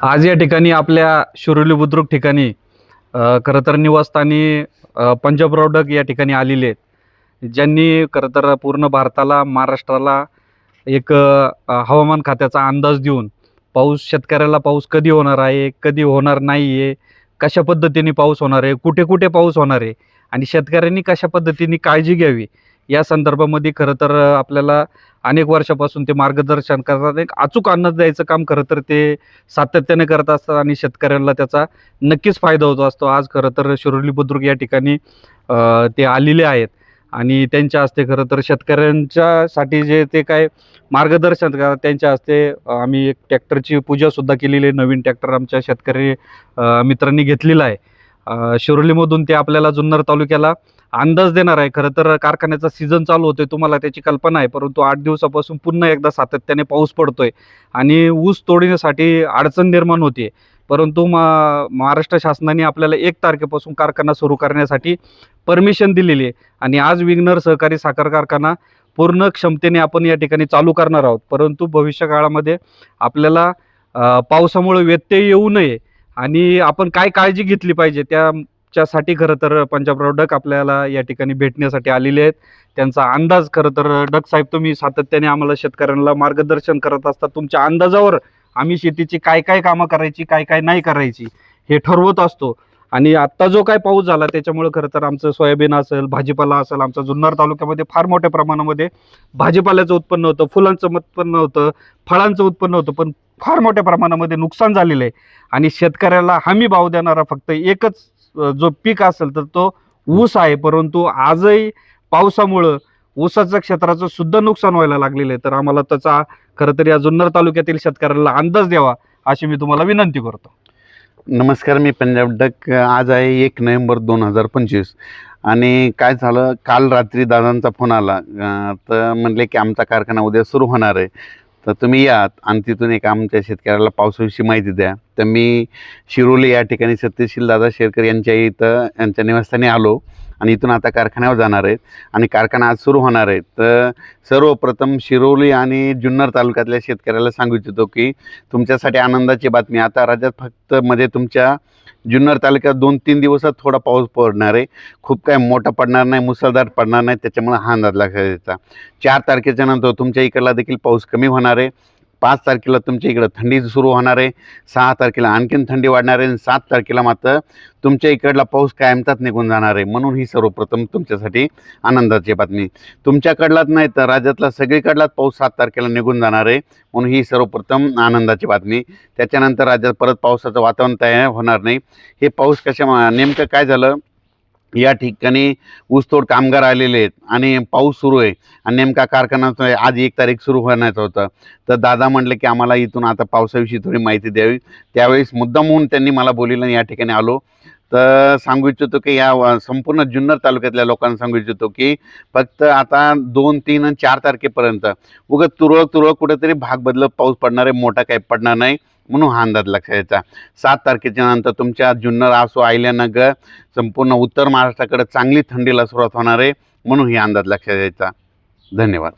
आज या ठिकाणी आपल्या शिरोली बुद्रुक ठिकाणी खरं तर निवासस्थानी पंजाब रोडक या ठिकाणी आलेले आहेत ज्यांनी खरं तर पूर्ण भारताला महाराष्ट्राला एक हवामान खात्याचा अंदाज देऊन पाऊस शेतकऱ्याला पाऊस कधी होणार आहे कधी होणार नाही आहे कशा पद्धतीने पाऊस होणार आहे कुठे कुठे पाऊस होणार आहे आणि शेतकऱ्यांनी कशा पद्धतीने काळजी घ्यावी या संदर्भामध्ये खरं तर आपल्याला अनेक वर्षापासून ते मार्गदर्शन करतात. एक अचूक अन्न द्यायचं काम खरं तर ते सातत्याने करत असतात आणि शेतकऱ्यांना त्याचा नक्कीच फायदा होतो असतो. आज खरं तर शिरोली बुद्रुक या ठिकाणी ते आलेले आहेत आणि त्यांच्या हस्ते खरं तर शेतकऱ्यांच्यासाठी जे ते काय मार्गदर्शन करतात त्यांच्या हस्ते आम्ही एक ट्रॅक्टरची पूजासुद्धा केलेली आहे. नवीन ट्रॅक्टर आमच्या शेतकरी मित्रांनी घेतलेला आहे. शिरोलीमधून ते आपल्याला जुन्नर तालुक्याला अंदाज देणार आहे. खरं तर कारखान्याचा सीझन चालू होतोय तुम्हाला त्याची कल्पना आहे. परंतु आठ दिवसापासून पुन्हा एकदा सातत्याने पाऊस पडतोय आणि ऊस तोडण्यासाठी अडचण निर्माण होते परंतु मा महाराष्ट्र शासनाने आपल्याला एक तारखेपासून कारखाना सुरू करण्यासाठी परमिशन दिलेली आहे. आणि आज विग्नर सहकारी साखर कारखाना पूर्ण क्षमतेने आपण या ठिकाणी चालू करणार आहोत. परंतु भविष्य काळामध्ये आपल्याला पावसामुळे व्यत्यय येऊ नये आणि आपण काय काळजी घेतली पाहिजे त्या च्यासाठी खरं तर पंजाब डक आपल्याला या ठिकाणी भेटण्यासाठी आलेले आहेत. त्यांचा अंदाज खरं तर डक साहेब तुम्ही सातत्याने आम्हाला शेतकऱ्यांना मार्गदर्शन करत असता तुमच्या अंदाजावर आम्ही शेतीची काय काय कामं करायची काय काय नाही करायची हे ठरवत असतो. आणि आत्ता जो काय पाऊस झाला त्याच्यामुळे खरं तर आमचं सोयाबीन असेल भाजीपाला असेल आमचा जुन्नर तालुक्यामध्ये फार मोठ्या प्रमाणामध्ये भाजीपाल्याचं उत्पन्न होतं फुलांचं उत्पन्न होतं फळांचं उत्पन्न होतं पण फार मोठ्या प्रमाणामध्ये नुकसान झालेलं आहे. आणि शेतकऱ्याला हमी भाव देणारा फक्त एकच जो पीक असेल तर तो ऊस आहे. परंतु आजही पावसामुळं ऊसाच्या क्षेत्राचं सुद्धा नुकसान व्हायला लागलेलं आहे. तर आम्हाला त्याचा खरं तर या जुन्नर तालुक्यातील शेतकऱ्याला अंदाज द्यावा अशी मी तुम्हाला विनंती करतो. नमस्कार मी पंजाब डक. आज आहे एक नोव्हेंबर दोन हजार पंचवीस आणि काय झालं? काल रात्री दादांचा फोन आला. तर म्हणले की आमचा कारखाना उद्या सुरू होणार आहे. तर तुम्ही या आणि तिथून एक आमच्या शेतकऱ्याला पावसाविषयी माहिती द्या. तर मी शिरोली या ठिकाणी सत्यशील दादा शेरकर यांच्या इथं यांच्या निवासस्थानी आलो आणि इथून आता कारखान्यावर जाणार आहेत आणि कारखाना आज सुरू होणार आहे तर सर्वप्रथम शिरोली आणि जुन्नर तालुक्यातल्या शेतकऱ्याला सांगू इच्छितो की तुमच्यासाठी आनंदाची बातमी. आता राज्यात फक्त मध्ये तुमच्या जुन्नर तालुक्यात दोन तीन दिवसात थोडा पाऊस पडणार आहे. खूप काय मोठा पडणार नाही मुसळधार पडणार नाही त्याच्यामुळे हा अंदाज लक्षात द्यायचा चार तारखेच्या नंतर तुमच्या इकडला देखील पाऊस कमी होणार आहे. पाच तारखेला तुमच्या इकडं थंडी सुरू होणार आहे. सहा तारखेला आणखीन थंडी वाढणार आहे आणि सात तारखेला मात्र तुमच्या इकडला पाऊस कायमचाच निघून जाणार आहे. म्हणून ही सर्वप्रथम तुमच्यासाठी आनंदाची बातमी. तुमच्याकडलाच नाही तर राज्यातला सगळीकडलाच पाऊस सात तारखेला निघून जाणार आहे. म्हणून ही सर्वप्रथम आनंदाची बातमी. त्याच्यानंतर राज्यात परत पावसाचं वातावरण तयार होणार नाही. हे पाऊस कशा नेमकं काय झालं? या ठिकाणी ऊसतोड कामगार आलेले आहेत आणि पाऊस सुरू आहे. आणि नेमका कारखाना आज एक तारीख सुरू होण्याचं होतं. तर दादा म्हटलं की आम्हाला इथून आता पावसाविषयी थोडी माहिती द्यावी. त्यावेळेस मुद्दाम होऊन त्यांनी मला बोलिलं आणि या ठिकाणी आलो. तर सांगू इच्छितो की या संपूर्ण जुन्नर तालुक्यातल्या लोकांना सांगू इच्छितो की फक्त आता दोन तीन आणि चार तारखेपर्यंत उगत तुरळक तुरळक कुठेतरी भाग बदलत पाऊस पडणार आहे. मोठा काही पडणार नाही. म्हणून हा अंदाज लक्षात यायचा. सात तारखेच्या नंतर तुमच्या जुन्नर असो आयल्यानगर संपूर्ण उत्तर महाराष्ट्राकडे चांगली थंडीला सुरुवात होणार आहे म्हणून ही अंदाज लक्षात यायचा. धन्यवाद.